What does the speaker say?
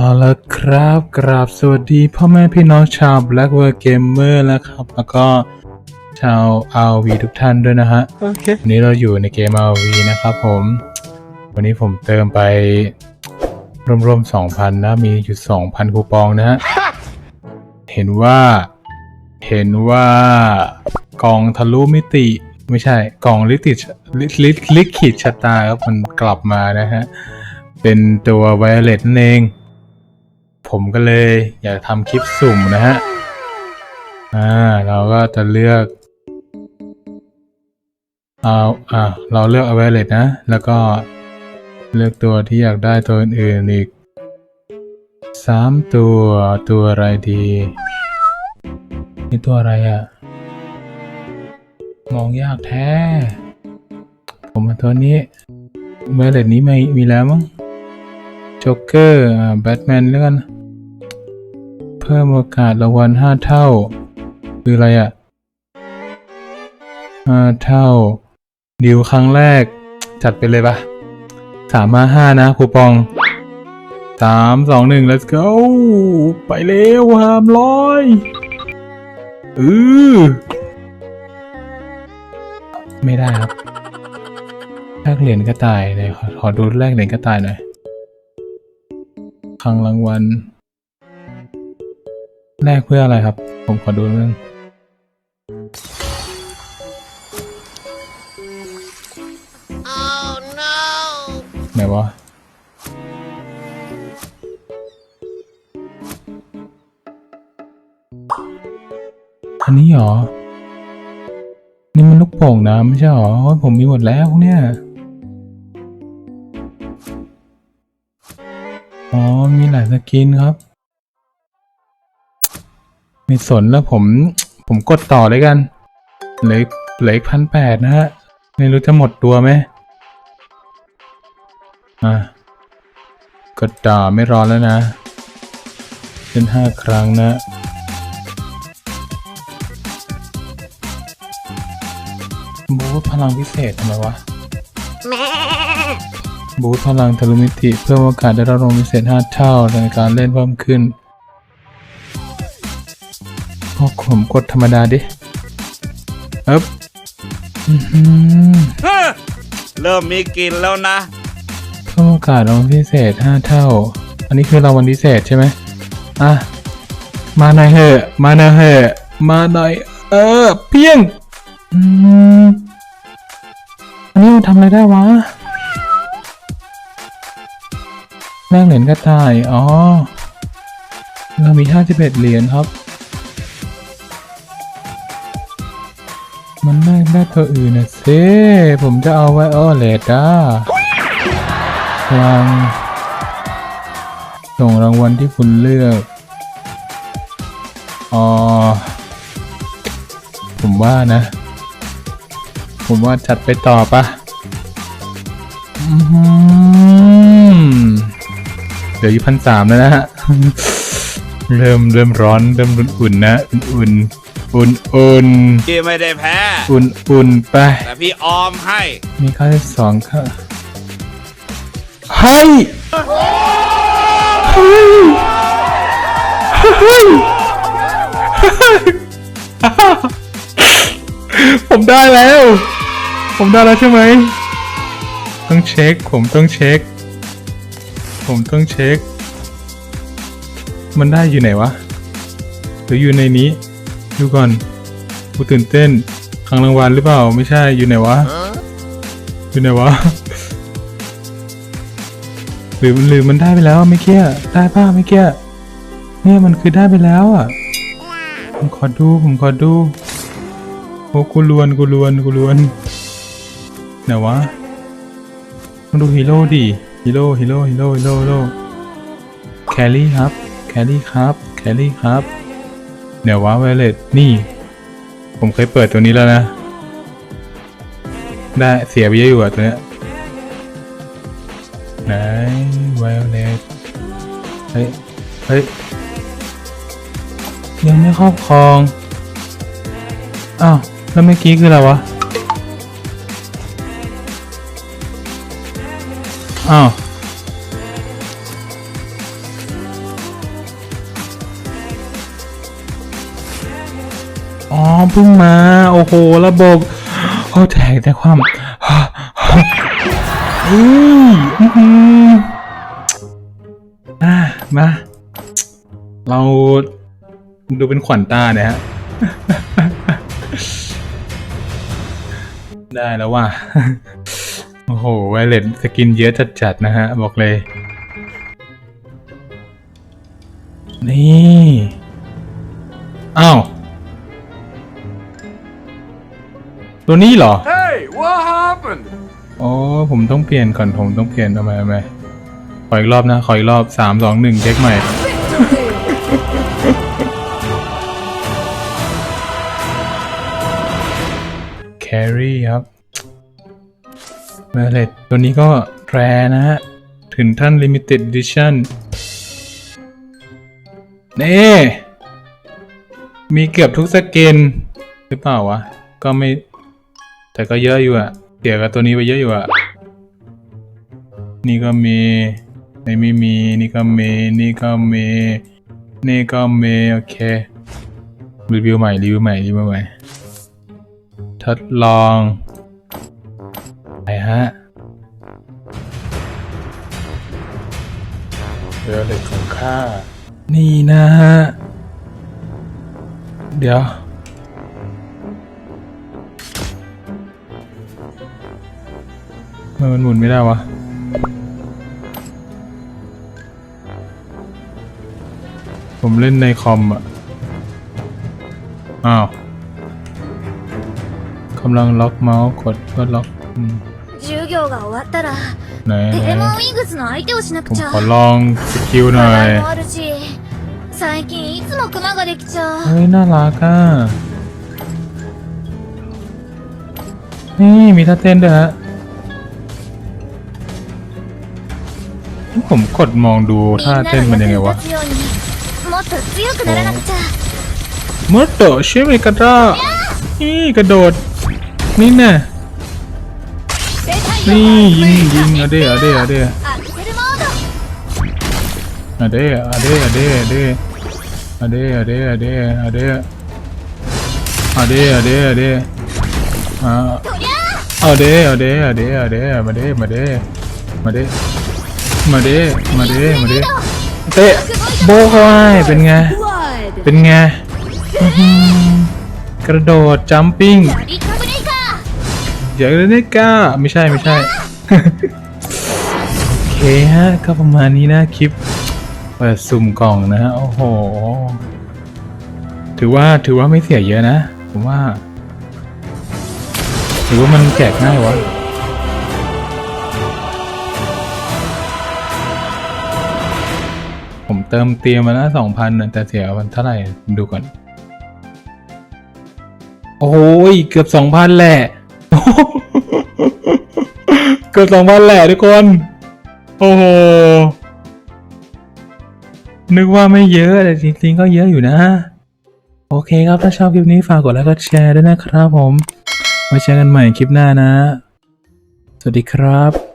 เอาละครับกราบสวัสดีพ่อแม่พี่น้องชาว Black World Gamer นะครับ แล้วก็ชาว RV ทุกท่านด้วยนะฮะ โอเค วันนี้เราอยู่ในเกม RV นะครับผม วันนี้ผมเติมไป รวมๆ 2,000 นะ มีอยู่ 2,000 คูปองนะฮะ เห็นว่า เห็นว่ากล่องทะลุมิติ ไม่ใช่กล่องลิขิตลิลิลิขิตชะตาครับมันกลับมานะฮะ เป็นตัวไวโอเลตนั่นเอง ผมก็เลยอยากทำคลิปสุ่มนะฮะ อ่า เราก็จะเลือก เอา อ่า เราเลือกเอาไว้เลยนะ แล้วก็เลือกตัวที่อยากได้ตัวอื่นอีกสามตัวตัวอะไรดี นี่ตัวอะไรอะ่ะ มองยากแท้ ผมมาตัวนี้เวเลตนี้ไม่มีแล้วมั้งโจ๊กเกอร์อ่าแบทแมนแล้วกัน พิ่มโอกาสรางวัลห้าเท่า คืออะไรอะ่ะห้าเท่า ดิวครั้งแรก จัดไปเลยปะสามมาห้านะคูปองสามสองหนึ่ง let's go ไปเร็วหามร้อยอือไม่ได้ครับแลกเหรียญกระต่ายเลยขอขอดูแลกเหรียญกระต่ายหน่อยครั้งรางวัล แลกเพื่ออะไรครับ ผมขอดูเรื่อง Oh no! ไหนวะอันนี้เหรอ นี่มันลูกโป่งนะไม่ใช่เหรอโอ้ยผมมีหมดแล้วพวกเนี่ยอ๋อ มีหลายสกินครับ ไม่สนแล้วผม ผมกดต่อเลยกัน เหลือเหลืออีกพันแปดนะฮะ ไม่รู้จะหมดตัวไหมอะกดต่อไม่รอแล้วนะ เป็นห้าครั้งนะบูทพลังพิเศษทำไมวะ บูทพลังทะลุมิติ เพิ่มโอกาสได้รับรางวัลพิเศษ 5 เท่าในการเล่นเพิ่มขึ้น พอผมกดธรรมดาดิเอ๊บอื้อหือเริ่มมีกลิ่นแล้วนะเพิ่มโอกาสรางวัลพิเศษ 5 เท่า อันนี้คือรางวัลพิเศษใช่ไหมอะ มาหน่อยเหอะ มาหน่อยเหอะ มาหน่อย เออ เพียงอืมอันนี้มันทำอะไรได้วะแลกเหรียญกระต่าย อ๋อ เรามี 51 เหรียญครับ มันแลกได้ตัวอื่นนะเซ่ผมจะเอาไว้ออเลดอะพลังส่งรางวัลที่คุณเลือกอ๋อผมว่านะ ผมว่าจัดไปต่อปะเหลืออยู่พันสามแล้วนะฮะ เริ่มเริ่มร้อน เริ่มอุ่นๆนะ อุ่นๆ อุ่นอุ่นพี่ไม่ได้แพ้ อุ่นอุ่นๆไป แต่พี่ออมให้ มีค่าที่สองค่ะเฮ้ยเฮ้ยเฮ้ยผมได้แล้ว ผมได้แล้วใช่ไหม ต้องเช็ค ผมต้องเช็ค ผมต้องเช็ค มันได้อยู่ไหนวะ หรืออยู่ในนี้ ดูก่อนกูตื่นเต้นครั้งรางวัลหรือเปล่า ไม่ใช่อยู่ไหนวะ อยู่ไหนวะ หรือหรือมันได้ไปแล้วไม่เกี้ยได้ป่ะไม่เกี้ยเนี่ยมันคือได้ไปแล้วอะ ผมขอดูผมขอดูโอ้กูลวนกูลวนกูลวนไหนวะต้องดูฮีโร่ดิฮีโร่ฮีโร่ฮีโร่ฮีโร่ฮีโร่แคลรี่ครับ แคลรี่ครับ แคลรี่ครับ เดี๋ยววะไวเลตนี่ ผมเคยเปิดตัวนี้แล้วนะ ได้เสียไปเยอะอยู่อะตัวเนี้ยไหนไวเลตเฮ้ย เฮ้ย ยังไม่ครอบครอง อ้าว แล้วเมื่อกี้คืออะไรวะ อ้าว อ๋อเพิ่งมา โอ้โห ระบบโอ้แตกแต่ความอืออื้อหืออะมา เราดูเป็นขวัญตาเนี่ยฮะ ได้แล้วว่ะ โอ้โห ไวเลตสกินเยอะจัดๆนะฮะ บอกเลย นี่ อ้าว ตัวนี้เหรอ Hey, what happened? อ๋อผมต้องเปลี่ยนก่อนผมต้องเปลี่ยนทำไมทำไมขออีกรอบนะขออีกรอบสามสองหนึ่งเช็คใหม่ แครี่ครับเมเลตตัวนี้ก็แรนะฮะ ถึงท่าน Limited Edition นี่มีเกือบทุกสกิน หรือเปล่าวะ ก็ไม่ แต่ก็เยอะอยู่อะเสียกับตัวนี้ไปเยอะอยู่อะนี่ก็มีนี่ไม่มีนี่ก็มีนี่ก็มีนี่ก็มีโอเครีวิวใหม่รีวิวใหม่รีวิวใหม่ทดลองไปฮะเรือเหล็กของข้านี่นะฮะเดี๋ยว ทำไมมันหมุนไม่ได้วะ ผมเล่นในคอมอ่ะ อ้าวกำลังล็อกเมาส์กดเพื่อล็อกอืม 授業が終わったら ไหน デ ไหน レモンウィングスの相手をしな ผ く ม ちゃ ขอลองสกิลหน่อย 課題もあるし最近いつもクマができちゃう เฮ้ย น่ารักอ่ะ นี่มีท่าเต้นด้วยฮะ ผมกดมองดูท่าเต้นมันยังไงวะมอโตเชิมิมกระานี่กระโดด นี่แน่นี่ยิงยิงอะเด้อะเด้อะเด้อะเด้อะเด้อะเด้อะเด้อะเด้อะเด้อะเด้อะเด้อะเด้อะเดอะเด้อะเอาเด้เอาเด้อาเด้มาเด้มาเด้มาเด้ มาเด้มาเด้มาเด้เตะโบเข้าไปเป็นไง เป็นไง กระโดดจัมปิ้งอย่ากเล่นก้าไม่ใช่ไม่ใช่โอเคฮะก็ประมาณนี้นะคลิปเปิดสุ่มกล่องนะะโอ้โห ถือว่าถือว่าไม่เสียเยอะนะ ผมว่า ถือว่ามันแจกง่ายวะ เติมเตรียมมาแล้วสองพันแต่เสียมันเท่าไหร่ดูก่อน โอ้ยเกือบสองพันแหละ เกือบสองพันแหละทุกคน โอ้โห นึกว่าไม่เยอะแต่จริงๆก็เยอะอยู่นะ โอเคครับถ้าชอบคลิปนี้ฝากกดไลค์กดแชร์ด้วยนะครับผม ไว้เจอกันใหม่คลิปหน้านะ สวัสดีครับ